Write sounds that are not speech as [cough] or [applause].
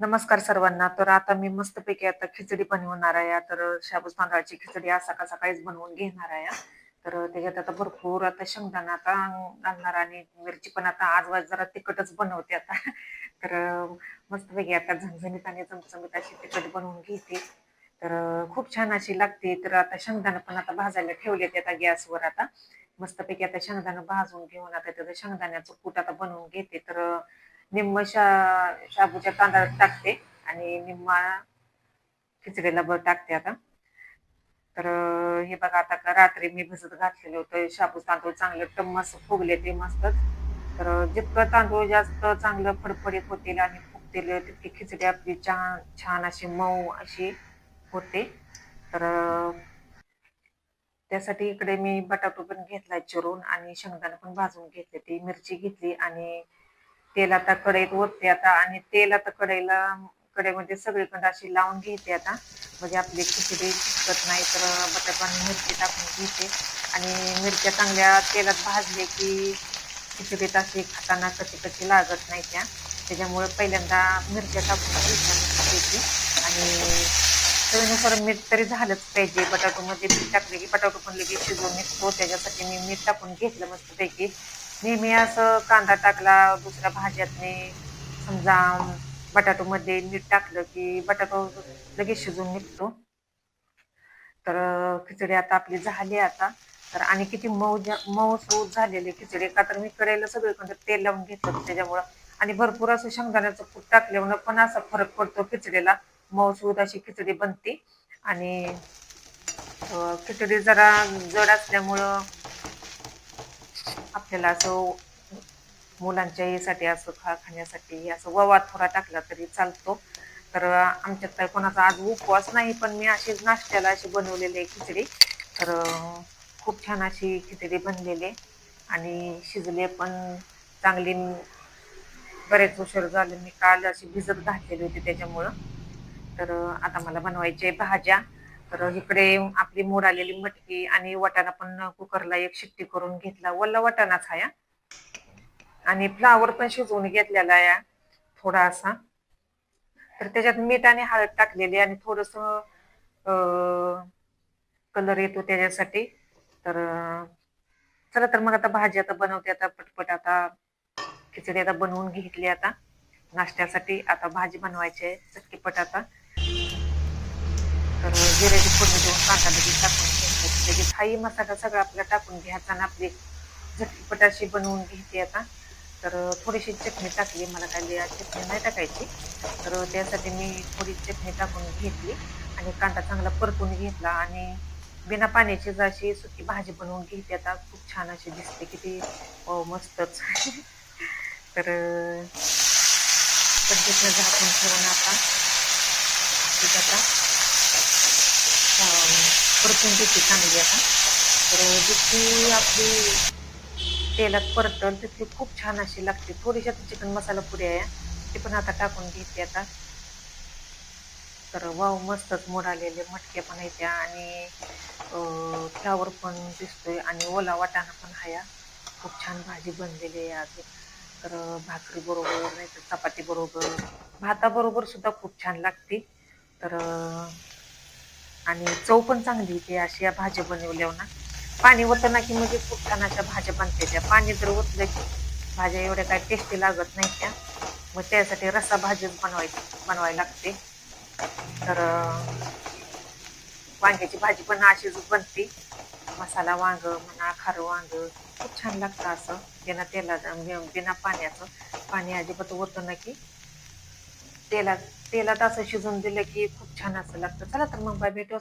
नमस्कार सर्वांना. तर आता मी मस्तपैकी आता खिचडी बनवणार आहे. तर शाबूस तांदळाची खिचडी आज सकाळ सकाळीच बनवून घेणार आहे. तर त्याच्यात आता भरपूर आता शेंगदाणा आता घालणार आणि मिरची पण आता आज वाज जरा तिखटच बनवते आता. तर मस्तपैकी आता झणझणीत आणि चमचमीत अशी तिखट बनवून घेते. तर खूप छान अशी लागते. तर आता शेंगदाणा पण आता भाजायला ठेवले आता गॅसवर आता. मस्तपैकी आता शेंगदाणा भाजून घेऊन आता त्याचं शेंगदाण्याचं कूट आता बनवून घेते. तर निम्म शा शाबूच्या तांदळात टाकते आणि निम्मा खिचडीला बर टाकते आता. तर हे बघा आता रात्री मी भिजत घातलेलं होतं. शाबू तांदूळ चांगले टम्मस फुगले ते मस्तच तर जितकं तांदूळ जास्त चांगलं फडफडीत होतील आणि फुगतील तितकी खिचडी आपली छान छान अशी मऊ अशी होते. तर त्यासाठी इकडे मी बटाटो पण घेतलाय चिरून आणि शेंगदाणा पण भाजून घेतले. ती मिरची घेतली आणि तेल आता कढईत ओतते आता आणि तेल आता कढईला कढईमध्ये सगळीकडे अशी लावून घेते आता. म्हणजे आपली खिचडी चिकत नाही तर बटाटा आणि मिरची टाकून घेते आणि मिरच्या चांगल्या तेलात भाजले की खिचडीत अशी खाताना कशी कशी लागत नाही त्या. त्याच्यामुळे पहिल्यांदा मिरच्या टाकून घ्यायची आणि चवीनुसार मीठ तरी झालंच पाहिजे. बटाटोमध्ये मीठ टाकले की बटाटो पण लगेच शिजवून निघतो. त्याच्यासाठी मी मीठ टाकून घेतलं मस्तपैकी. नेहमी असं कांदा टाकला दुसऱ्या भाज्यातने समजा बटाटोमध्ये मीठ टाकलं की बटाटो लगेच शिजून निघतो. तर खिचडी आता आपली झाली आता. तर आणि किती मऊ मऊ सूत झालेली खिचडी का तर मी कडेला सगळीकडे तेल लावून घेतलं त्याच्यामुळं. आणि भरपूर असं शेंगदाण्याचं कूट टाकल्यामुळं पण असा फरक पडतो खिचडीला. मऊसूद अशी खिचडी बनते. आणि खिचडी जरा जड असल्यामुळं आपल्याला असं मुलांच्या यासाठी असं खा खाण्यासाठी असं ववा थोडा टाकला तरी चालतो. तर आमच्यात काय कोणाचा आज उपवास नाही पण मी अशीच नाश्त्याला अशी बनवलेली आहे खिचडी. तर खूप छान अशी खिचडी बनलेली आणि शिजले पण चांगली बरेच उशीर झाले. मी काल अशी भिजत घातलेली होती त्याच्यामुळं. तर आता मला बनवायचे भाज्या. तर इकडे आपली मोड आलेली मटकी आणि वटाणा पण कुकरला एक शिट्टी करून घेतला. वल्ला वटाणाच हा आणि फ्लावर पण शिजवून घेतलेला या थोडा असा तर त्याच्यात मीठ आणि हळद टाकलेली आणि थोडस कलर येतो त्याच्यासाठी. तर चला तर मग आता भाजी आता बनवते. आता पटपट आता खिचडी आता बनवून घेतली आता. नाश्त्यासाठी आता भाजी बनवायची आहे. चटकीपट आता. तर जिऱ्याची फोडणी देऊन कांदा लगेच टाकून घ्यायचं. लगेच हाही मसाला सगळा आपला टाकून घ्यायचा आणि आपली झटपट अशी बनवून घेते आता. तर थोडीशी चटणी टाकली मला काही चटणी नाही टाकायची. तर त्यासाठी मी थोडी चटणी टाकून घेतली आणि कांदा चांगला परतून घेतला आणि बिना पाण्याची जशी सुकी भाजी बनवून घेते आता खूप छान अशी दिसते किती हो, मस्तच. [laughs] तर पद्धतीनं झाकून ठेवून आता आता. परतून घेते चांगली आता. तर जितकी आपली तेलात परतल तितकी खूप छान अशी लागते. थोडीशा चिकन मसाला पुरी आहे. ते पण आता टाकून घेते आता. तर वाव मस्तच मोडालेले मटके पण येत्या आणि फ्लावर पण दिसतोय आणि ओला वाटाणा पण हाया खूप छान भाजी बनलेली आहे आज. तर भाकरी बरोबर नाही तर चपाती बरोबर. भाताबरोबर सुद्धा खूप छान लागते. तर आणि चव पण चांगली येते अशी या भाज्या बनवल्या ना. पाणी होतं ना की म्हणजे खूप छान अशा भाज्या बनते त्या. पाणी जर ओतलं की भाज्या एवढ्या काय टेस्टी लागत नाही त्या. मग त्यासाठी रस्सा भाजीच बनवायची बनवायला लागते. तर वांग्याची भाजी पण अशीच बनते. मसाला वांग म्हणा खारं वांग खूप छान लागतं असं. बिना तेला बिना पाण्याचं. पाणी अजिबात होतं ना की तेलात तेलात असं शिजून दिलं की खूप छान असं लागतं. चला तर मग बाय भेटू.